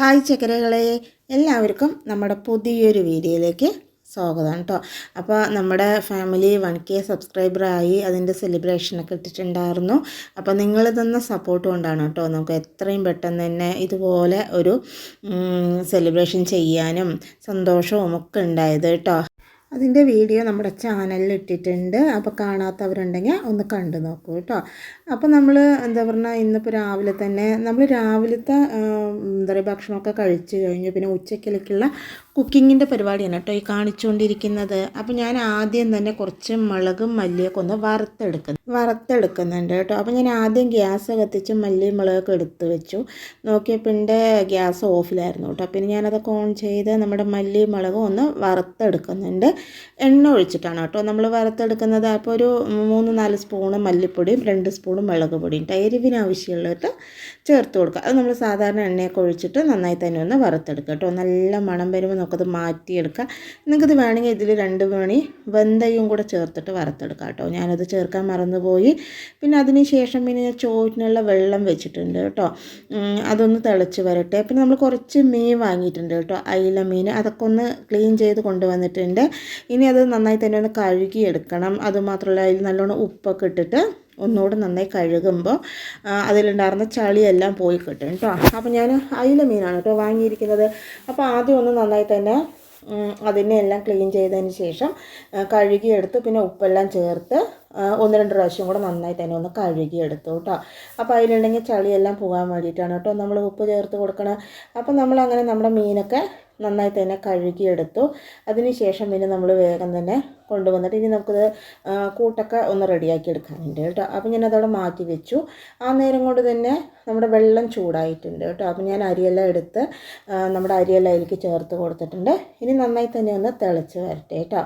Hi ചക്കരകളെ എല്ലാവർക്കും നമ്മുടെ പുതിയൊരു വീഡിയോയിലേക്ക് സ്വാഗതം കേട്ടോ അപ്പോൾ നമ്മുടെ ഫാമിലി വൺ കെ സബ്സ്ക്രൈബറായി അതിന്റെ സെലിബ്രേഷനൊക്കെ ഇട്ടിട്ടുണ്ടായിരുന്നു. അപ്പോൾ നിങ്ങൾ തന്ന സപ്പോർട്ട് കൊണ്ടാണ് കേട്ടോ നമുക്ക് എത്രയും പെട്ടെന്ന് തന്നെ ഇതുപോലെ ഒരു സെലിബ്രേഷൻ ചെയ്യാനും സന്തോഷവും ഒക്കെ ഉണ്ടായത് കേട്ടോ അതിന്റെ വീഡിയോ നമ്മുടെ ചാനലിൽ ഇട്ടിട്ടുണ്ട് അപ്പോൾ കാണാത്തവരുണ്ടെങ്കിൽ ഒന്ന് കണ്ടു നോക്കൂ കേട്ടോ. അപ്പോൾ നമ്മൾ എന്താ പറഞ്ഞാൽ ഇന്നിപ്പോൾ രാവിലെ തന്നെ നമ്മൾ രാവിലത്തെ എന്താ പറയുക ഭക്ഷണമൊക്കെ കഴിച്ച് കഴിഞ്ഞു. പിന്നെ ഉച്ചക്കിലേക്കുള്ള കുക്കിങ്ങിന്റെ പരിപാടിയാണ് കേട്ടോ ഈ കാണിച്ചുകൊണ്ടിരിക്കുന്നത്. അപ്പോൾ ഞാൻ ആദ്യം തന്നെ കുറച്ച് മുളകും മല്ലിയൊക്കെ ഒന്ന് വറുത്തെടുക്കുന്നു വറുത്തെടുക്കുന്നുണ്ട് കേട്ടോ. അപ്പോൾ ഞാൻ ആദ്യം ഗ്യാസ് കത്തിച്ച് മല്ലിയും മുളകൊക്കെ എടുത്ത് വെച്ചു. നോക്കിയപ്പോൾ എന്റെ ഗ്യാസ് ഓഫിലായിരുന്നു കേട്ടോ. പിന്നെ ഞാനതൊക്കെ ഓൺ ചെയ്ത് നമ്മുടെ മല്ലിയും മുളകും ഒന്ന് വറുത്തെടുക്കുന്നുണ്ട്. എണ്ണ ഒഴിച്ചിട്ടാണ് കേട്ടോ നമ്മൾ വറുത്തെടുക്കുന്നത്. അപ്പോൾ ഒരു മൂന്ന് നാല് സ്പൂണ് മല്ലിപ്പൊടിയും രണ്ട് സ്പൂണ് മുളക് പൊടിയും കേട്ടോ ചേർത്ത് കൊടുക്കുക. അത് നമ്മൾ സാധാരണ എണ്ണയൊക്കെ ഒഴിച്ചിട്ട് നന്നായി തന്നെ ഒന്ന് വറുത്തെടുക്കുക കേട്ടോ. നല്ല മണം വരുമ്പോൾ നമുക്കത് മാറ്റിയെടുക്കാം. നിങ്ങൾക്കിത് വേണമെങ്കിൽ ഇതിൽ രണ്ട് മണി വെന്തയും കൂടെ ചേർത്തിട്ട് വറുത്തെടുക്കാം കേട്ടോ. ഞാനത് ചേർക്കാൻ മറന്നുപോയി. പിന്നെ അതിന് ശേഷം പിന്നെ ഞാൻ ചോറ്റിനുള്ള വെള്ളം വെച്ചിട്ടുണ്ട് കേട്ടോ. അതൊന്ന് തിളച്ച് വരട്ടെ. പിന്നെ നമ്മൾ കുറച്ച് മീൻ വാങ്ങിയിട്ടുണ്ട് കേട്ടോ. അയില മീൻ അതൊക്കെ ഒന്ന് ക്ലീൻ ചെയ്ത് കൊണ്ടുവന്നിട്ടുണ്ട്. ഇനി അത് നന്നായി തന്നെ ഒന്ന് കഴുകിയെടുക്കണം. അതുമാത്രമല്ല അതിൽ നല്ലോണം ഉപ്പൊക്കെ ഇട്ടിട്ട് ഒന്നുകൂടെ നന്നായി കഴുകുമ്പോൾ അതിലുണ്ടായിരുന്ന ചളിയെല്ലാം പോയി കിട്ടും കേട്ടോ അപ്പോൾ ഞാൻ അയില മീനാണ് കേട്ടോ വാങ്ങിയിരിക്കുന്നത്. അപ്പോൾ ആദ്യം ഒന്ന് നന്നായി തന്നെ അതിനെ എല്ലാം ക്ലീൻ ചെയ്തതിന് ശേഷം കഴുകിയെടുത്ത് പിന്നെ ഉപ്പെല്ലാം ചേർത്ത് ഒന്ന് രണ്ട് പ്രാവശ്യം കൂടെ നന്നായി തന്നെ ഒന്ന് കഴുകിയെടുത്തു കേട്ടോ അപ്പോൾ അതിലുണ്ടെങ്കിൽ ചളിയെല്ലാം പോകാൻ വേണ്ടിയിട്ടാണ് കേട്ടോ നമ്മൾ ഉപ്പ് ചേർത്ത് കൊടുക്കണം. അപ്പോൾ നമ്മൾ അങ്ങനെ നമ്മുടെ മീനൊക്കെ നന്നായി തന്നെ കഴുകിയെടുത്തു. അതിന് ശേഷം പിന്നെ നമ്മൾ വേഗം തന്നെ കൊണ്ടുവന്നിട്ട് ഇനി നമുക്കത് കൂട്ടൊക്കെ ഒന്ന് റെഡിയാക്കി എടുക്കാൻ വേണ്ടി കേട്ടോ. അപ്പോൾ ഞാൻ അതവിടെ മാറ്റി വെച്ചു. ആ നേരം കൊണ്ട് തന്നെ നമ്മുടെ വെള്ളം ചൂടായിട്ടുണ്ട് കേട്ടോ. അപ്പോൾ ഞാൻ അരിയെല്ലാം എടുത്ത് നമ്മുടെ അരിയെല്ലാം അതിലേക്ക് ചേർത്ത് കൊടുത്തിട്ടുണ്ട്. ഇനി നന്നായി തന്നെ ഒന്ന് തിളച്ച് വരട്ടെ കേട്ടോ.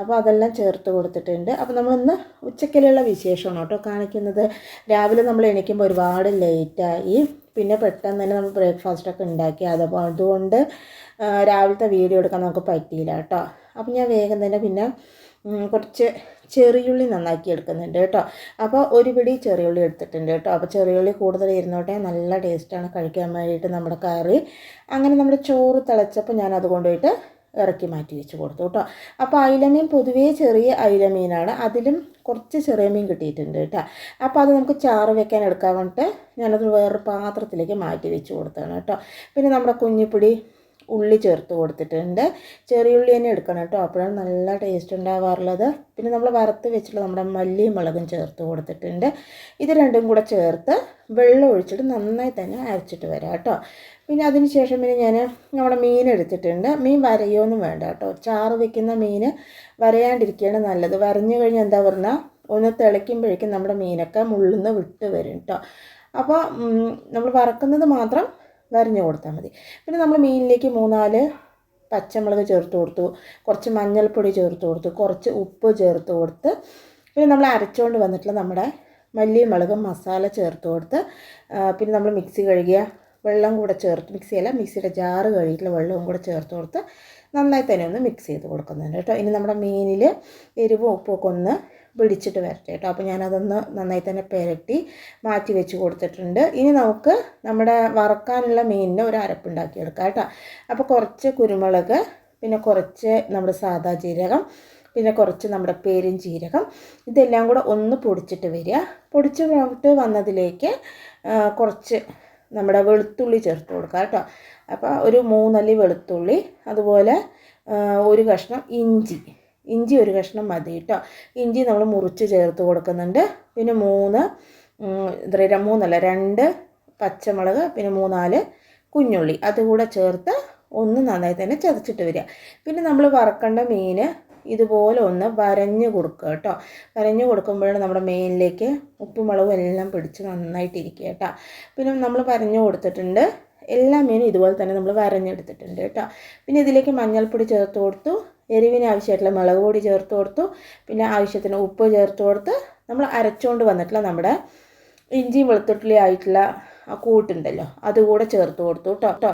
അപ്പോൾ അതെല്ലാം ചേർത്ത് കൊടുത്തിട്ടുണ്ട്. അപ്പോൾ നമ്മളിന്ന് ഉച്ചക്കലുള്ള വിശേഷമാണ് കേട്ടോ കാണിക്കുന്നത്. രാവിലെ നമ്മൾ എണീക്കുമ്പോൾ ഒരുപാട് ലേറ്റായി. പിന്നെ പെട്ടെന്ന് തന്നെ നമ്മൾ ബ്രേക്ക്ഫാസ്റ്റൊക്കെ ഉണ്ടാക്കി. അതപ്പോൾ അതുകൊണ്ട് രാവിലത്തെ വീഡിയോ എടുക്കാൻ നമുക്ക് പറ്റിയില്ല കേട്ടോ. അപ്പോൾ ഞാൻ വേഗം തന്നെ പിന്നെ കുറച്ച് ചെറിയുള്ളി നന്നാക്കി എടുക്കുന്നുണ്ട് കേട്ടോ. അപ്പോൾ ഒരു പിടി ചെറിയുള്ളി എടുത്തിട്ടുണ്ട് കേട്ടോ. അപ്പോൾ ചെറിയുള്ളി കൂടുതൽ ഇരുന്നോട്ടെ നല്ല ടേസ്റ്റാണ് കഴിക്കാൻ വേണ്ടിയിട്ട് നമ്മുടെ കറി. അങ്ങനെ നമ്മുടെ ചോറ് തിളച്ചപ്പോൾ ഞാൻ അത് കൊണ്ടുപോയിട്ട് ഇറക്കി മാറ്റി വെച്ച് കൊടുത്തു കേട്ടോ. അപ്പോൾ അയിലമീൻ പൊതുവേ ചെറിയ അയിലമീനാണ്. അതിലും കുറച്ച് ചെറിയ മീൻ കിട്ടിയിട്ടുണ്ട് കേട്ടോ. അപ്പോൾ അത് നമുക്ക് ചാറ് വെക്കാൻ എടുക്കാൻ വേണ്ടിയിട്ട് ഞാനത് വേറൊരു പാത്രത്തിലേക്ക് മാറ്റി വെച്ച് കൊടുത്തതാണ് കേട്ടോ. പിന്നെ നമ്മുടെ കുഞ്ഞിപ്പൊടി ഉള്ളി ചേർത്ത് കൊടുത്തിട്ടുണ്ട്. ചെറിയ ഉള്ളി തന്നെ എടുക്കണം കേട്ടോ. അപ്പോഴാണ് നല്ല ടേസ്റ്റ് ഉണ്ടാവാറുള്ളത്. പിന്നെ നമ്മൾ വറുത്ത് വെച്ചിട്ട് നമ്മുടെ മല്ലിയും മുളകും ചേർത്ത് കൊടുത്തിട്ടുണ്ട്. ഇത് രണ്ടും കൂടെ ചേർത്ത് വെള്ളം ഒഴിച്ചിട്ട് നന്നായി തന്നെ അരച്ചിട്ട് വരാം കേട്ടോ. പിന്നെ അതിന് ശേഷം പിന്നെ ഞാൻ നമ്മുടെ മീൻ എടുത്തിട്ടുണ്ട്. മീൻ വരയൊന്നും വേണ്ട കേട്ടോ. ചാറ് വെക്കുന്ന മീൻ വരയാണ്ടിരിക്കുകയാണ് നല്ലത്. വരഞ്ഞു കഴിഞ്ഞാൽ എന്താ പറഞ്ഞാൽ ഒന്ന് തിളയ്ക്കുമ്പോഴേക്കും നമ്മുടെ മീനൊക്കെ മുള്ളുന്ന് വിട്ട് വരും കേട്ടോ. അപ്പോൾ നമ്മൾ വറക്കുന്നത് മാത്രം വരഞ്ഞു കൊടുത്താൽ മതി. പിന്നെ നമ്മൾ മീനിലേക്ക് മൂന്നാൽ പച്ചമുളക് ചേർത്ത് കൊടുത്തു കുറച്ച് മഞ്ഞൾപ്പൊടി ചേർത്ത് കൊടുത്തു കുറച്ച് ഉപ്പ് ചേർത്ത് കൊടുത്ത് പിന്നെ നമ്മൾ അരച്ചുകൊണ്ട് വന്നിട്ടുള്ള നമ്മുടെ മല്ലിയും മുളകും മസാല ചേർത്ത് കൊടുത്ത് പിന്നെ നമ്മൾ മിക്സി കഴുകിയ വെള്ളം കൂടെ ചേർത്ത് മിക്സിയല്ല മിക്സിയുടെ ജാറ് കഴുകിയിട്ടുള്ള വെള്ളവും കൂടെ ചേർത്ത് കൊടുത്ത് നന്നായി തന്നെ ഒന്ന് മിക്സ് ചെയ്ത് കൊടുക്കുന്നുണ്ട് കേട്ടോ. ഇനി നമ്മുടെ മീനിൽ എരിവും ഉപ്പും ഒക്കെ ഒന്ന് പിടിച്ചിട്ട് വരട്ടെ കേട്ടോ. അപ്പോൾ ഞാനതൊന്ന് നന്നായി തന്നെ പുരട്ടി മാറ്റി വെച്ച് കൊടുത്തിട്ടുണ്ട്. ഇനി നമുക്ക് നമ്മുടെ വറക്കാനുള്ള മീനിന്റെ ഒരു അരപ്പുണ്ടാക്കിയെടുക്കാം കേട്ടോ. അപ്പോൾ കുറച്ച് കുരുമുളക് പിന്നെ കുറച്ച് നമ്മുടെ സാദാ ജീരകം പിന്നെ കുറച്ച് നമ്മുടെ പേരും ജീരകം ഇതെല്ലാം കൂടെ ഒന്ന് പൊടിച്ചിട്ട് വരിക. പൊടിച്ച് പോയിട്ട് വന്നതിലേക്ക് കുറച്ച് നമ്മുടെ വെളുത്തുള്ളി ചേർത്ത് കൊടുക്കുക കേട്ടോ. അപ്പോൾ ഒരു മൂന്നല്ലി വെളുത്തുള്ളി അതുപോലെ ഒരു കഷ്ണം ഇഞ്ചി. ഇഞ്ചി ഒരു കഷ്ണം മതി കേട്ടോ. ഇഞ്ചി നമ്മൾ മുറിച്ച് ചേർത്ത് കൊടുക്കുന്നുണ്ട്. പിന്നെ മൂന്ന് എന്താ മൂന്നല്ല രണ്ട് പച്ചമുളക് പിന്നെ മൂന്നാൽ കുഞ്ഞുള്ളി. അതുകൂടെ ചേർത്ത് ഒന്ന് നന്നായി തന്നെ ചതച്ചിട്ട് വരിക. പിന്നെ നമ്മൾ വറക്കേണ്ട മീൻ ഇതുപോലെ ഒന്ന് വരഞ്ഞ് കൊടുക്കുക കേട്ടോ. വരഞ്ഞ് കൊടുക്കുമ്പോഴാണ് നമ്മുടെ മെയിനിലേക്ക് ഉപ്പും മുളകും എല്ലാം പിടിച്ച് നന്നായിട്ടിരിക്കുക കേട്ടോ. പിന്നെ നമ്മൾ വരഞ്ഞ് കൊടുത്തിട്ടുണ്ട്. എല്ലാ മീനും ഇതുപോലെ തന്നെ നമ്മൾ വരഞ്ഞെടുത്തിട്ടുണ്ട് കേട്ടോ. പിന്നെ ഇതിലേക്ക് മഞ്ഞൾപ്പൊടി ചേർത്ത് കൊടുത്തു. എരിവിന് ആവശ്യമായിട്ടുള്ള മുളക് പൊടി ചേർത്ത് കൊടുത്തു. പിന്നെ ആവശ്യത്തിന് ഉപ്പ് ചേർത്ത് കൊടുത്ത് നമ്മൾ അരച്ചുകൊണ്ട് വന്നിട്ടുള്ള നമ്മുടെ ഇഞ്ചിയും വെളുത്തുള്ളി ആയിട്ടുള്ള ആ കൂട്ടുണ്ടല്ലോ അതുകൂടെ ചേർത്ത് കൊടുത്തു കേട്ടോ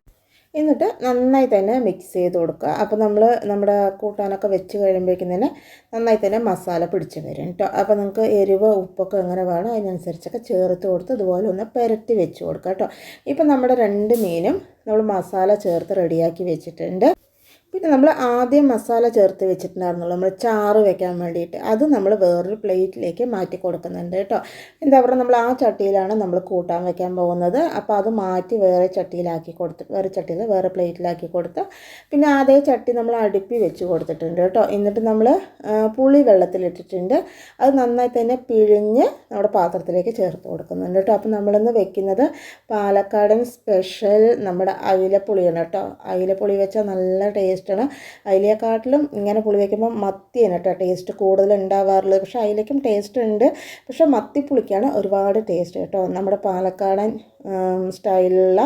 എന്നിട്ട് നന്നായി തന്നെ മിക്സ് ചെയ്ത് കൊടുക്കുക. അപ്പോൾ നമ്മൾ നമ്മുടെ കൂട്ടാനൊക്കെ വെച്ച് കഴിയുമ്പോഴേക്കും തന്നെ നന്നായി തന്നെ മസാല പിടിച്ച് വരും കേട്ടോ അപ്പോൾ നിങ്ങൾക്ക് എരിവ് ഉപ്പൊക്കെ എങ്ങനെ വേണം അതിനനുസരിച്ചൊക്കെ ചേർത്ത് കൊടുത്ത് ഇതുപോലെ ഒന്ന് പുരട്ടി വെച്ച് കൊടുക്കുക കേട്ടോ ഇപ്പം നമ്മുടെ രണ്ട് മീനും നമ്മൾ മസാല ചേർത്ത് റെഡിയാക്കി വെച്ചിട്ടുണ്ട്. പിന്നെ നമ്മൾ ആദ്യം മസാല ചേർത്ത് വെച്ചിട്ടുണ്ടായിരുന്നുള്ളൂ നമ്മൾ ചാറ് വെക്കാൻ വേണ്ടിയിട്ട്. അത് നമ്മൾ വേറൊരു പ്ലേറ്റിലേക്ക് മാറ്റി കൊടുക്കുന്നുണ്ട് കേട്ടോ. എന്താ പറയുക നമ്മൾ ആ ചട്ടിയിലാണ് നമ്മൾ കൂട്ടാൻ വെക്കാൻ പോകുന്നത്. അപ്പോൾ അത് മാറ്റി വേറെ ചട്ടിയിലാക്കി കൊടുത്ത് വേറെ ചട്ടിയിൽ വേറെ പ്ലേറ്റിലാക്കി കൊടുത്ത് പിന്നെ അതേ ചട്ടി നമ്മൾ അടുപ്പി വെച്ച് കൊടുത്തിട്ടുണ്ട് കേട്ടോ. എന്നിട്ട് നമ്മൾ പുളി വെള്ളത്തിലിട്ടിട്ടുണ്ട്. അത് നന്നായി തന്നെ പിഴിഞ്ഞ് നമ്മുടെ പാത്രത്തിലേക്ക് ചേർത്ത് കൊടുക്കുന്നുണ്ട് കേട്ടോ. അപ്പോൾ നമ്മളിന്ന് വെക്കുന്നത് പാലക്കാടൻ സ്പെഷ്യൽ നമ്മുടെ അയിലപ്പുളിയാണ് കേട്ടോ. അയിലപ്പുളി വെച്ചാൽ നല്ല ടേസ്റ്റ് ടേസ്റ്റാണ് അയിലയെക്കാട്ടിലും ഇങ്ങനെ പുളി വയ്ക്കുമ്പോൾ മത്തിയാണ് കേട്ടോ ടേസ്റ്റ് കൂടുതൽ ഉണ്ടാവാറുള്ളത് പക്ഷേ അയിലയ്ക്കും ടേസ്റ്റ് ഉണ്ട്. പക്ഷേ മത്തി പുളിക്കാണ് ഒരുപാട് ടേസ്റ്റ് കേട്ടോ. നമ്മുടെ പാലക്കാടൻ സ്റ്റൈലിലുള്ള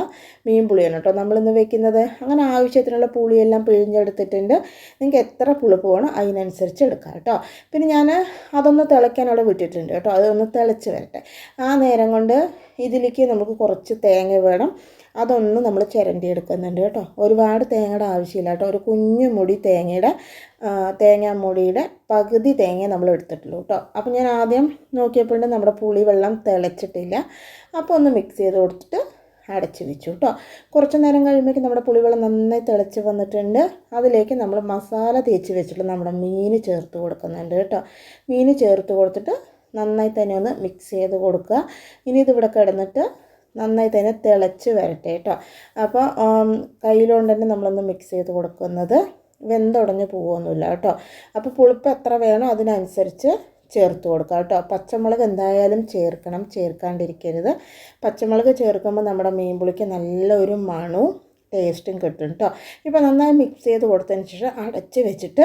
മീൻ പുളിയാണ് കേട്ടോ. നമ്മളിന്ന് വെക്കുന്നത് അങ്ങനെ ആവശ്യത്തിനുള്ള പുളിയെല്ലാം പിഴിഞ്ഞെടുത്തിട്ടുണ്ട്. നിങ്ങൾക്ക് എത്ര പുളിപ്പ് വേണം അതിനനുസരിച്ച് എടുക്കാം കേട്ടോ. പിന്നെ ഞാൻ അതൊന്ന് തിളയ്ക്കാൻ അവിടെ വിട്ടിട്ടുണ്ട് കേട്ടോ. അതൊന്ന് തിളച്ച് വരട്ടെ. ആ നേരം കൊണ്ട് ഇതിലേക്ക് നമുക്ക് കുറച്ച് തേങ്ങ വേണം. അതൊന്ന് നമ്മൾ ചിരണ്ടി എടുക്കുന്നുണ്ട് കേട്ടോ. ഒരുപാട് തേങ്ങയുടെ ആവശ്യമില്ല കേട്ടോ. ഒരു കുഞ്ഞു മുടി തേങ്ങയുടെ തേങ്ങാമുടിയുടെ പകുതി തേങ്ങ നമ്മൾ എടുത്തിട്ടുള്ളൂ കേട്ടോ അപ്പോൾ ഞാൻ ആദ്യം നോക്കിയപ്പോൾ നമ്മുടെ പുളി വെള്ളം തിളച്ചിട്ടില്ല. അപ്പോൾ ഒന്ന് മിക്സ് ചെയ്ത് കൊടുത്തിട്ട് അടച്ചു വെച്ചു കേട്ടോ കുറച്ച് നേരം കഴിയുമ്പോഴേക്കും നമ്മുടെ പുളിവെള്ളം നന്നായി തിളച്ച് വന്നിട്ടുണ്ട്. അതിലേക്ക് നമ്മൾ മസാല തേച്ച് വെച്ചിട്ട് നമ്മുടെ മീൻ ചേർത്ത് കൊടുക്കുന്നുണ്ട് കേട്ടോ മീൻ ചേർത്ത് കൊടുത്തിട്ട് നന്നായി തന്നെ ഒന്ന് മിക്സ് ചെയ്ത് കൊടുക്കുക. ഇനി ഇതിവിടെ കിടന്നിട്ട് നന്നായി തന്നെ തിളച്ച് വരട്ടെ കേട്ടോ അപ്പോൾ കയ്യിലുകൊണ്ട് തന്നെ നമ്മളൊന്ന് മിക്സ് ചെയ്ത് കൊടുക്കുന്നത്. വെന്തുടഞ്ഞ് പോകുമൊന്നുമില്ല കേട്ടോ. അപ്പോൾ പുളിപ്പ് എത്ര വേണോ അതിനനുസരിച്ച് ചേർത്ത് കൊടുക്കുക കേട്ടോ. പച്ചമുളക് എന്തായാലും ചേർക്കണം ചേർക്കാണ്ടിരിക്കരുത്. പച്ചമുളക് ചേർക്കുമ്പോൾ നമ്മുടെ മീൻ പുളിക്ക് നല്ലൊരു മണവും ടേസ്റ്റും കിട്ടും കേട്ടോ. ഇപ്പോൾ നന്നായി മിക്സ് ചെയ്ത് കൊടുത്തതിന് ശേഷം അടച്ച് വെച്ചിട്ട്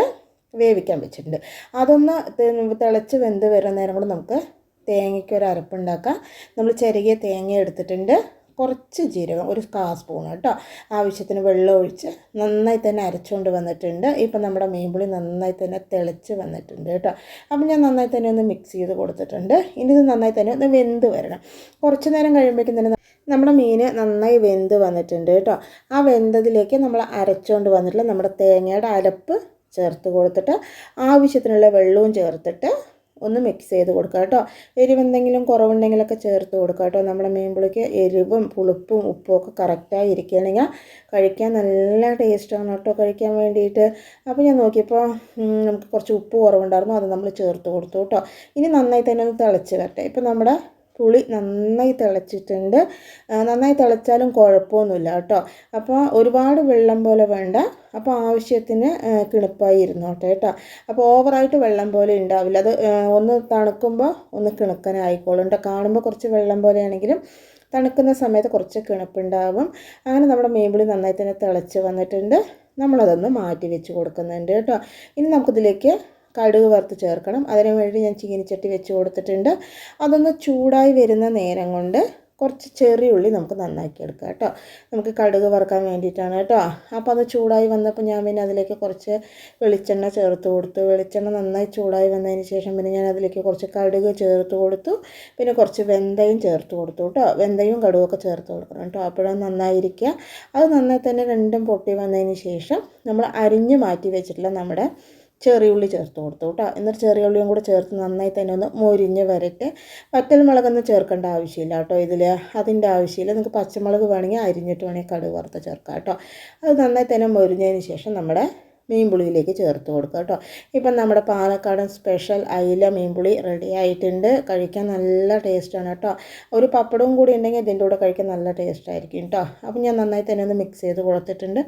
വേവിക്കാൻ വെച്ചിട്ടുണ്ട്. അതൊന്ന് തിളച്ച് വെന്ത് വരുന്ന നേരം കൂടെ നമുക്ക് തേങ്ങയ്ക്ക് ഒരു അരപ്പുണ്ടാക്കാം നമ്മൾ ചെറിയ തേങ്ങ എടുത്തിട്ടുണ്ട്. കുറച്ച് ജീരകം ഒരു കാ സ്പൂൺ കേട്ടോ. ആവശ്യത്തിന് വെള്ളം ഒഴിച്ച് നന്നായി തന്നെ അരച്ചുകൊണ്ട് വന്നിട്ടുണ്ട്. ഇപ്പം നമ്മുടെ മീൻപുളി നന്നായി തന്നെ തിളച്ച് വന്നിട്ടുണ്ട് കേട്ടോ. അപ്പം ഞാൻ നന്നായി തന്നെ ഒന്ന് മിക്സ് ചെയ്ത് കൊടുത്തിട്ടുണ്ട്. ഇനി ഇത് നന്നായി തന്നെ ഒന്ന് വെന്ത് വരണം. കുറച്ച് നേരം കഴിയുമ്പോഴേക്കും തന്നെ നമ്മുടെ മീൻ നന്നായി വെന്ത് വന്നിട്ടുണ്ട് കേട്ടോ. ആ വെന്തതിലേക്ക് നമ്മൾ അരച്ചുകൊണ്ട് വന്നിട്ടുള്ള നമ്മുടെ തേങ്ങയുടെ അരപ്പ് ചേർത്ത് കൊടുത്തിട്ട് ആവശ്യത്തിനുള്ള വെള്ളവും ചേർത്തിട്ട് ഒന്ന് മിക്സ് ചെയ്ത് കൊടുക്കുക കേട്ടോ. എരിവ് എന്തെങ്കിലും കുറവുണ്ടെങ്കിലൊക്കെ ചേർത്ത് കൊടുക്കുക കേട്ടോ. നമ്മുടെ മീൻപുളിക്ക് എരിവും പുളിപ്പും ഉപ്പും ഒക്കെ കറക്റ്റായി ഇരിക്കുകയാണെങ്കിൽ കഴിക്കാൻ നല്ല ടേസ്റ്റാണ് കേട്ടോ കഴിക്കാൻ വേണ്ടിയിട്ട്. അപ്പോൾ ഞാൻ നോക്കിയപ്പോൾ നമുക്ക് കുറച്ച് ഉപ്പ് കുറവുണ്ടായിരുന്നു. അത് നമ്മൾ ചേർത്ത് കൊടുത്തു കേട്ടോ. ഇനി നന്നായി തന്നെ ഒന്ന് തിളച്ച് വരട്ടെ. ഇപ്പം നമ്മുടെ പുളി നന്നായി തിളച്ചിട്ടുണ്ട്. നന്നായി തിളച്ചാലും കുഴപ്പമൊന്നുമില്ല കേട്ടോ. അപ്പോൾ ഒരുപാട് വെള്ളം പോലെ വേണ്ട. അപ്പോൾ ആവശ്യത്തിന് കിണുപ്പായി ഇരുന്നോട്ടെ കേട്ടോ. അപ്പോൾ ഓവറായിട്ട് വെള്ളം പോലെ ഉണ്ടാവില്ല. അത് ഒന്ന് തണുക്കുമ്പോൾ ഒന്ന് കിണുക്കനായിക്കോളും കേട്ടോ. കാണുമ്പോൾ കുറച്ച് വെള്ളം പോലെയാണെങ്കിലും തണുക്കുന്ന സമയത്ത് കുറച്ച് കിണുപ്പുണ്ടാവും. അങ്ങനെ നമ്മുടെ മീൻപുളി നന്നായി തന്നെ തിളച്ച് വന്നിട്ടുണ്ട്. നമ്മളതൊന്ന് മാറ്റി വെച്ച് കൊടുക്കുന്നുണ്ട് കേട്ടോ. ഇനി നമുക്കിതിലേക്ക് കടുക് വറുത്ത് ചേർക്കണം. അതിനുവേണ്ടി ഞാൻ ചീനിച്ചട്ടി വെച്ച് കൊടുത്തിട്ടുണ്ട്. അതൊന്ന് ചൂടായി വരുന്ന നേരം കൊണ്ട് കുറച്ച് ചെറിയ ഉള്ളി നമുക്ക് നന്നാക്കി എടുക്കാം കേട്ടോ. നമുക്ക് കടുക് വറുക്കാൻ വേണ്ടിയിട്ടാണ് കേട്ടോ. അപ്പോൾ അത് ചൂടായി വന്നപ്പോൾ ഞാൻ പിന്നെ അതിലേക്ക് കുറച്ച് വെളിച്ചെണ്ണ ചേർത്ത് കൊടുത്തു. വെളിച്ചെണ്ണ നന്നായി ചൂടായി വന്നതിന് ശേഷം പിന്നെ ഞാൻ അതിലേക്ക് കുറച്ച് കടുക് ചേർത്ത് കൊടുത്തു. പിന്നെ കുറച്ച് വെന്തയും ചേർത്ത് കൊടുത്തു കേട്ടോ. വെന്തയും കടുകൊക്കെ ചേർത്ത് കൊടുക്കണം കേട്ടോ. അപ്പോഴും നന്നായിരിക്കുക. അത് നന്നായി തന്നെ രണ്ടും പൊട്ടി വന്നതിന് ശേഷം നമ്മൾ അരിഞ്ഞ് മാറ്റി വെച്ചിട്ടുള്ള നമ്മുടെ ചെറിയ ഉള്ളി ചേർത്ത് കൊടുത്തു കേട്ടോ. എന്നിട്ട് ചെറിയ ഉള്ളിയും കൂടെ ചേർത്ത് നന്നായി തന്നെ ഒന്ന് മൊരിഞ്ഞ് വരട്ടെ. പറ്റൽ മുളകൊന്നും ചേർക്കേണ്ട ആവശ്യമില്ല കേട്ടോ ഇതിൽ അതിന്റെ ആവശ്യമില്ല. നിങ്ങൾക്ക് പച്ചമുളക് വേണമെങ്കിൽ അരിഞ്ഞിട്ട് വേണമെങ്കിൽ കടുക് വറുത്ത് ചേർക്കാം കേട്ടോ. അത് നന്നായി തന്നെ മൊരിഞ്ഞതിന് ശേഷം നമ്മുടെ മീൻപുളിയിലേക്ക് ചേർത്ത് കൊടുക്കുക കേട്ടോ. ഇപ്പം നമ്മുടെ പാലക്കാടൻ സ്പെഷ്യൽ അയില മീൻപുളി റെഡി ആയിട്ടുണ്ട്. കഴിക്കാൻ നല്ല ടേസ്റ്റാണ് കേട്ടോ. ഒരു പപ്പടവും കൂടി ഉണ്ടെങ്കിൽ ഇതിന്റെ കൂടെ കഴിക്കാൻ നല്ല ടേസ്റ്റ് ആയിരിക്കും കേട്ടോ. അപ്പം ഞാൻ നന്നായി തന്നെ ഒന്ന് മിക്സ് ചെയ്ത് കൊടുത്തിട്ടുണ്ട്.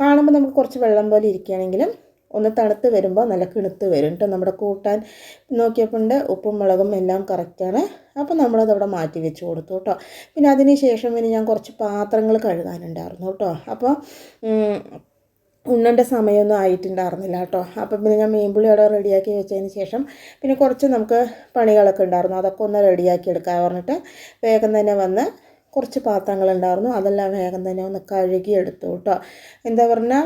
കാണുമ്പോൾ നമുക്ക് കുറച്ച് വെള്ളം പോലെ ഇരിക്കുകയാണെങ്കിലും ഒന്ന് തണുത്ത് വരുമ്പോൾ നല്ല കിണുത്ത് വരും. കേട്ടോ നമ്മുടെ കൂട്ടാൻ നോക്കിയപ്പോൾ ഉപ്പും മുളകും എല്ലാം കറക്റ്റാണ് അപ്പോൾ നമ്മളത് അവിടെ മാറ്റി വെച്ച് കൊടുത്തു കേട്ടോ പിന്നെ അതിന് ശേഷം പിന്നെ ഞാൻ കുറച്ച് പാത്രങ്ങൾ കഴുകാനുണ്ടായിരുന്നു കേട്ടോ അപ്പോൾ ഉണ്ണന്റെ സമയമൊന്നും ആയിട്ടുണ്ടായിരുന്നില്ല കേട്ടോ അപ്പം പിന്നെ ഞാൻ മീൻപുളി അവിടെ റെഡിയാക്കി വെച്ചതിന് ശേഷം പിന്നെ കുറച്ച് നമുക്ക് പണികളൊക്കെ ഉണ്ടായിരുന്നു. അതൊക്കെ ഒന്ന് റെഡിയാക്കി എടുക്കാൻ പറഞ്ഞിട്ട് വേഗം തന്നെ വന്ന് കുറച്ച് പാത്രങ്ങളുണ്ടായിരുന്നു. അതെല്ലാം വേഗം തന്നെ ഒന്ന് കഴുകി എടുത്തു കേട്ടോ. എന്താ പറഞ്ഞാൽ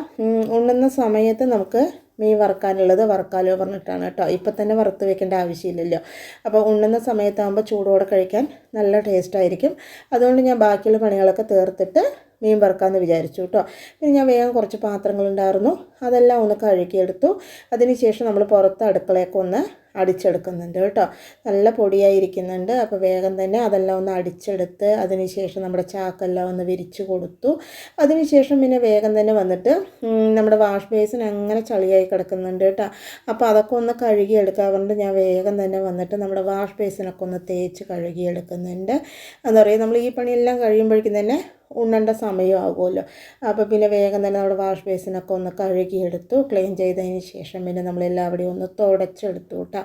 ഉണ്ണുന്ന സമയത്ത് നമുക്ക് മീൻ വറുക്കാനുള്ളത് വറുക്കാലോ പറഞ്ഞിട്ടാണ് കേട്ടോ. ഇപ്പം തന്നെ വറുത്ത് വെക്കേണ്ട ആവശ്യമില്ലല്ലോ. അപ്പോൾ ഉണ്ണുന്ന സമയത്താകുമ്പോൾ ചൂടോടെ കഴിക്കാൻ നല്ല ടേസ്റ്റായിരിക്കും അതുകൊണ്ട് ഞാൻ ബാക്കിയുള്ള പണികളൊക്കെ തീർത്തിട്ട് മീൻ വറുക്കാമെന്ന് വിചാരിച്ചു കേട്ടോ. പിന്നെ ഞാൻ വേഗം കുറച്ച് പാത്രങ്ങളുണ്ടായിരുന്നു. അതെല്ലാം ഒന്ന് കഴുകിയെടുത്തു. അതിനുശേഷം നമ്മൾ പുറത്ത് അടുക്കളയൊക്കെ ഒന്ന് അടിച്ചെടുക്കുന്നുണ്ട് കേട്ടോ. നല്ല പൊടിയായിരിക്കുന്നുണ്ട്. അപ്പോൾ വേഗം തന്നെ അതെല്ലാം ഒന്ന് അടിച്ചെടുത്ത് അതിനുശേഷം നമ്മുടെ ചാക്കെല്ലാം ഒന്ന് വിരിച്ച് കൊടുത്തു. അതിനുശേഷം പിന്നെ വേഗം തന്നെ വന്നിട്ട് നമ്മുടെ വാഷ് ബേസിൻ അങ്ങനെ ചളിയായി കിടക്കുന്നുണ്ട് കേട്ടോ. അപ്പോൾ അതൊക്കെ ഒന്ന് കഴുകിയെടുക്കാൻ പറഞ്ഞിട്ട് ഞാൻ വേഗം തന്നെ വന്നിട്ട് നമ്മുടെ വാഷ് ബേസിനൊക്കെ ഒന്ന് തേച്ച് കഴുകിയെടുക്കുന്നുണ്ട്. എന്താ പറയുക നമ്മൾ ഈ പണിയെല്ലാം കഴിയുമ്പോഴേക്കും തന്നെ ഉണ്ണേണ്ട സമയമാകുമല്ലോ. അപ്പോൾ പിന്നെ വേഗം തന്നെ നമ്മുടെ വാഷ് ബേസിനൊക്കെ ഒന്ന് കഴുകിയെടുത്തു. ക്ലീൻ ചെയ്തതിന് ശേഷം പിന്നെ നമ്മൾ നമ്മളെല്ലാവരുടെയും ഒന്ന് തുടച്ചെടുത്തു കേട്ടോ.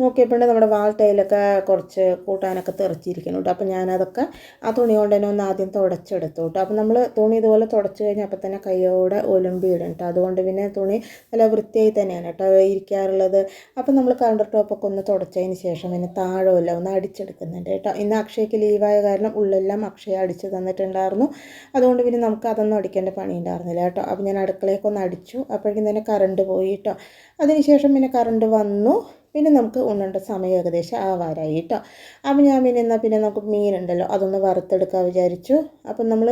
നോക്കിയപ്പോഴേ നമ്മുടെ വാൾ ടൈലൊക്കെ കുറച്ച് കൂട്ടാനൊക്കെ തെറിച്ചിരിക്കുന്നു കേട്ടോ. അപ്പോൾ ഞാനതൊക്കെ ആ തുണി കൊണ്ട് തന്നെ ഒന്ന് ആദ്യം തുടച്ചെടുത്തു കേട്ടോ. അപ്പോൾ നമ്മൾ തുണി ഇതുപോലെ തുടച്ച് കഴിഞ്ഞാൽ അപ്പോൾ തന്നെ കൈയോടെ ഒലുമ്പിയിടും കേട്ടോ. അതുകൊണ്ട് പിന്നെ തുണി നല്ല വൃത്തിയായി തന്നെയാണ് കേട്ടോ ഇരിക്കാറുള്ളത്. അപ്പോൾ നമ്മൾ കൗണ്ടർ ടോപ്പൊക്കെ ഒന്ന് തുടച്ചതിന് ശേഷം പിന്നെ താഴെ ഒന്ന് അടിച്ചെടുക്കുന്നുണ്ട് കേട്ടോ. ഇന്ന് അക്ഷയ്ക്ക് ലീവായ കാരണം ഉള്ളെല്ലാം അക്ഷയ അടിച്ച് തന്നിട്ടുണ്ടായിരുന്നു. ഉണ്ടായിരുന്നു. അതുകൊണ്ട് പിന്നെ നമുക്ക് അതൊന്നും അടിക്കേണ്ട പണി ഉണ്ടായിരുന്നില്ല കേട്ടോ. അപ്പോൾ ഞാൻ അടുക്കളയൊക്കെ അടിച്ചു. അപ്പോഴേക്കും തന്നെ കറണ്ട് പോയി കേട്ടോ. അതിനുശേഷം പിന്നെ കറണ്ട് വന്നു. പിന്നെ നമുക്ക് ഉണ്ണേണ്ട സമയം ഏകദേശം ആവാറായി കേട്ടോ. അപ്പം ഞാൻ പിന്നെ എന്നാൽ പിന്നെ നമുക്ക് മീനുണ്ടല്ലോ അതൊന്ന് വറുത്തെടുക്കാൻ വിചാരിച്ചു. അപ്പം നമ്മൾ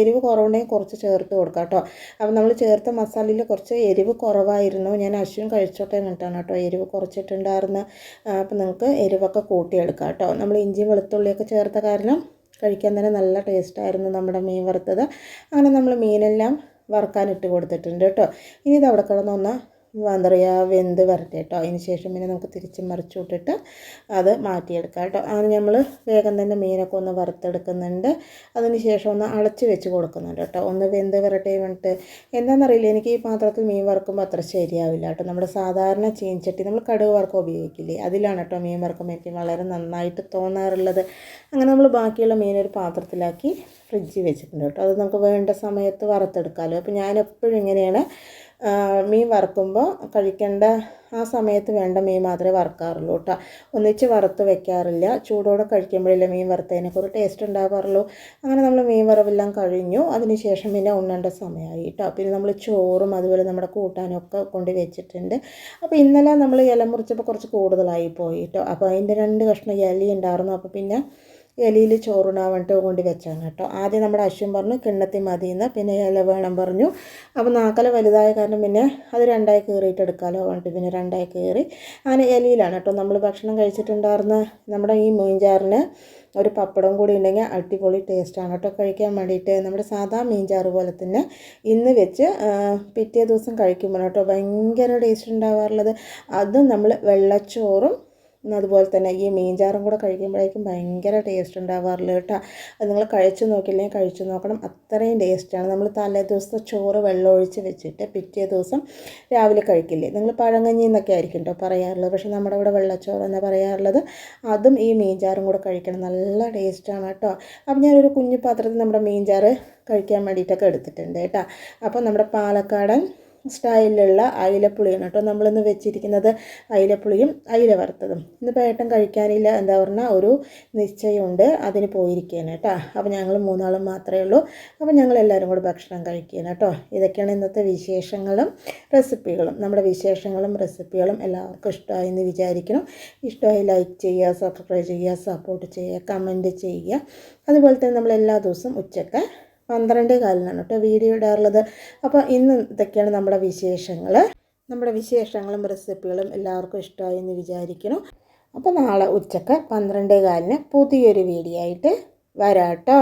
എരിവ് കുറവുണ്ടെങ്കിൽ കുറച്ച് ചേർത്ത് കൊടുക്കാം കേട്ടോ. അപ്പം നമ്മൾ ചേർത്ത മസാലയിൽ കുറച്ച് എരിവ് കുറവായിരുന്നു. ഞാൻ അശ്വിൻ കഴിച്ചോട്ടെ എന്നിട്ടാണ് കേട്ടോ എരിവ് കുറച്ചിട്ടുണ്ടായിരുന്നു അപ്പം നിങ്ങൾക്ക് എരിവൊക്കെ കൂട്ടിയെടുക്കാം കേട്ടോ. നമ്മൾ ഇഞ്ചി വെളുത്തുള്ളിയൊക്കെ ചേർത്ത കാരണം കഴിക്കാൻ തന്നെ നല്ല ടേസ്റ്റായിരുന്നു നമ്മുടെ മീൻ വറുത്തത്. അങ്ങനെ നമ്മൾ മീനെല്ലാം വറുക്കാനിട്ട് കൊടുത്തിട്ടുണ്ട് കേട്ടോ. ഇനി ഇത് അവിടെ കിടന്നൊന്ന് എന്താ പറയുക വെന്ത് വരട്ടെ കേട്ടോ അതിന് ശേഷം പിന്നെ നമുക്ക് തിരിച്ച് മറിച്ചു വിട്ടിട്ട് അത് മാറ്റിയെടുക്കാം കേട്ടോ അങ്ങനെ നമ്മൾ വേഗം തന്നെ മീനൊക്കെ ഒന്ന് വറുത്തെടുക്കുന്നുണ്ട്. അതിന് ശേഷം ഒന്ന് അളച്ച് വെച്ച് കൊടുക്കുന്നുണ്ട് കേട്ടോ ഒന്ന് വെന്ത് വരട്ടെ വേണ്ടിട്ട് എന്താണെന്നറിയില്ല എനിക്ക് ഈ പാത്രത്തിൽ മീൻ വറുക്കുമ്പോൾ അത്ര ശരിയാവില്ല കേട്ടോ നമ്മുടെ സാധാരണ ചീൻചട്ടി നമ്മൾ കടുക് വറുക്കം ഉപയോഗിക്കില്ലേ? അതിലാണ് കേട്ടോ മീൻ വറുക്കുമ്പോൾ എനിക്ക് വളരെ നന്നായിട്ട് തോന്നാറുള്ളത്. അങ്ങനെ നമ്മൾ ബാക്കിയുള്ള മീൻ ഒരു പാത്രത്തിലാക്കി ഫ്രിഡ്ജിൽ വെച്ചിട്ടുണ്ട് കേട്ടോ അത് നമുക്ക് വേണ്ട സമയത്ത് വറുത്തെടുക്കാമല്ലോ അപ്പോൾ ഞാൻ എപ്പോഴും ഇങ്ങനെയാണ് മീൻ വറുക്കുമ്പോൾ കഴിക്കേണ്ട ആ സമയത്ത് വേണ്ട മീൻ മാത്രമേ വറുക്കാറുള്ളൂ കേട്ടോ ഒന്നിച്ച് വറുത്ത് വെക്കാറില്ല. ചൂടോടെ കഴിക്കുമ്പോഴല്ലേ മീൻ വറുത്തതിനൊക്കെ ഒരു ടേസ്റ്റ് ഉണ്ടാകാറുള്ളൂ അങ്ങനെ നമ്മൾ മീൻ വറവെല്ലാം കഴിഞ്ഞു. അതിനുശേഷം പിന്നെ ഉണ്ണേണ്ട സമയമായി കേട്ടോ പിന്നെ നമ്മൾ ചോറും അതുപോലെ നമ്മുടെ കൂട്ടാനൊക്കെ കൊണ്ട് വെച്ചിട്ടുണ്ട്. അപ്പോൾ ഇന്നലെ നമ്മൾ ഇല മുറിച്ചപ്പോൾ കുറച്ച് കൂടുതലായി പോയി കേട്ടോ അപ്പോൾ അതിന്റെ രണ്ട് കഷ്ണം ഇല ഉണ്ടായിരുന്നു. അപ്പോൾ പിന്നെ ഇലയിൽ ചോറുണ്ണാൻ വേണ്ടിയിട്ട് കൊണ്ട് വെച്ചാണ് കേട്ടോ. ആദ്യം നമ്മുടെ അശ്വൻ പറഞ്ഞു കിണ്ണത്തി മതിയെന്ന്. പിന്നെ ഇല വേണം പറഞ്ഞു. അപ്പോൾ നാക്കല വലുതായ കാരണം പിന്നെ അത് രണ്ടായി കയറിയിട്ട് എടുക്കാമല്ലോ പറഞ്ഞിട്ട് പിന്നെ രണ്ടായി കീറി. അങ്ങനെ ഇലയിലാണ് കേട്ടോ. നമ്മൾ ഭക്ഷണം കഴിച്ചിട്ടുണ്ടായിരുന്ന നമ്മുടെ ഈ മീൻചാറിന് ഒരു പപ്പടം കൂടി ഉണ്ടെങ്കിൽ അടിപൊളി ടേസ്റ്റാണ് കേട്ടോ. കഴിക്കാൻ വേണ്ടിയിട്ട് നമ്മുടെ സാധാ മീൻചാറ് പോലെ തന്നെ ഇന്ന് വെച്ച് പിറ്റേ ദിവസം കഴിക്കുമ്പോൾ കേട്ടോ ഭയങ്കര ടേസ്റ്റ് ഉണ്ടാവാറുള്ളത്. അതും നമ്മൾ വെള്ളച്ചോറും അതുപോലെ തന്നെ ഈ മീൻചാറും കൂടെ കഴിക്കുമ്പോഴേക്കും ഭയങ്കര ടേസ്റ്റ് ഉണ്ടാവാറില്ല കേട്ടോ. അത് നിങ്ങൾ കഴിച്ചു നോക്കില്ലെങ്കിൽ കഴിച്ചു നോക്കണം. അത്രയും ടേസ്റ്റാണ് നമ്മൾ തലേ ദിവസത്തെ ചോറ് വെള്ളം ഒഴിച്ച് വെച്ചിട്ട് പിറ്റേ ദിവസം രാവിലെ കഴിക്കില്ലേ? നിങ്ങൾ പഴങ്കഞ്ഞി എന്നൊക്കെ ആയിരിക്കും കേട്ടോ പറയാറുള്ളത്. പക്ഷേ നമ്മുടെ ഇവിടെ വെള്ളച്ചോറ് എന്ന് പറയാറുള്ളത്. അതും ഈ മീൻചാറും കൂടെ കഴിക്കണം. നല്ല ടേസ്റ്റാണ് കേട്ടോ. അപ്പം ഞാനൊരു കുഞ്ഞു പാത്രത്തിൽ നമ്മുടെ മീൻചാറ് കഴിക്കാൻ വേണ്ടിയിട്ടൊക്കെ എടുത്തിട്ടുണ്ട് കേട്ടോ. അപ്പോൾ നമ്മുടെ പാലക്കാടൻ സ്റ്റൈലിലുള്ള അയിലപ്പുളിയാണ് കേട്ടോ നമ്മളിന്ന് വെച്ചിരിക്കുന്നത് അയിലപ്പുളിയും അയില വറുത്തതും ഇന്നിപ്പോൾ ഏട്ടൻ കഴിക്കാനില്ല എന്താ പറഞ്ഞാൽ ഒരു നിശ്ചയമുണ്ട് അതിന് പോയിരിക്കുകയാണ് കേട്ടോ. അപ്പോൾ ഞങ്ങൾ മൂന്നാളും മാത്രമേ ഉള്ളൂ. അപ്പോൾ ഞങ്ങൾ എല്ലാവരും കൂടെ ഭക്ഷണം കഴിക്കുകയാണ് കേട്ടോ. ഇതൊക്കെയാണ് ഇന്നത്തെ വിശേഷങ്ങളും റെസിപ്പികളും. നമ്മുടെ വിശേഷങ്ങളും റെസിപ്പികളും എല്ലാവർക്കും ഇഷ്ടമായി എന്ന് വിചാരിക്കണം ഇഷ്ടമായി ലൈക്ക് ചെയ്യുക സബ്സ്ക്രൈബ് ചെയ്യുക സപ്പോർട്ട് ചെയ്യുക കമന്റ് ചെയ്യുക. അതുപോലെ തന്നെ നമ്മൾ എല്ലാ ദിവസവും ഉച്ചയ്ക്ക് പന്ത്രണ്ട് കാലിനാണ് കേട്ടോ വീഡിയോ ഇടാറുള്ളത്. അപ്പോൾ ഇന്ന് ഇതൊക്കെയാണ് നമ്മുടെ വിശേഷങ്ങൾ. നമ്മുടെ വിശേഷങ്ങളും റെസിപ്പികളും എല്ലാവർക്കും ഇഷ്ടമായി എന്ന് വിചാരിക്കണം അപ്പോൾ നാളെ ഉച്ചയ്ക്ക് പന്ത്രണ്ട് കാലിന് പുതിയൊരു വീഡിയോ ആയിട്ട് വരാം കേട്ടോ.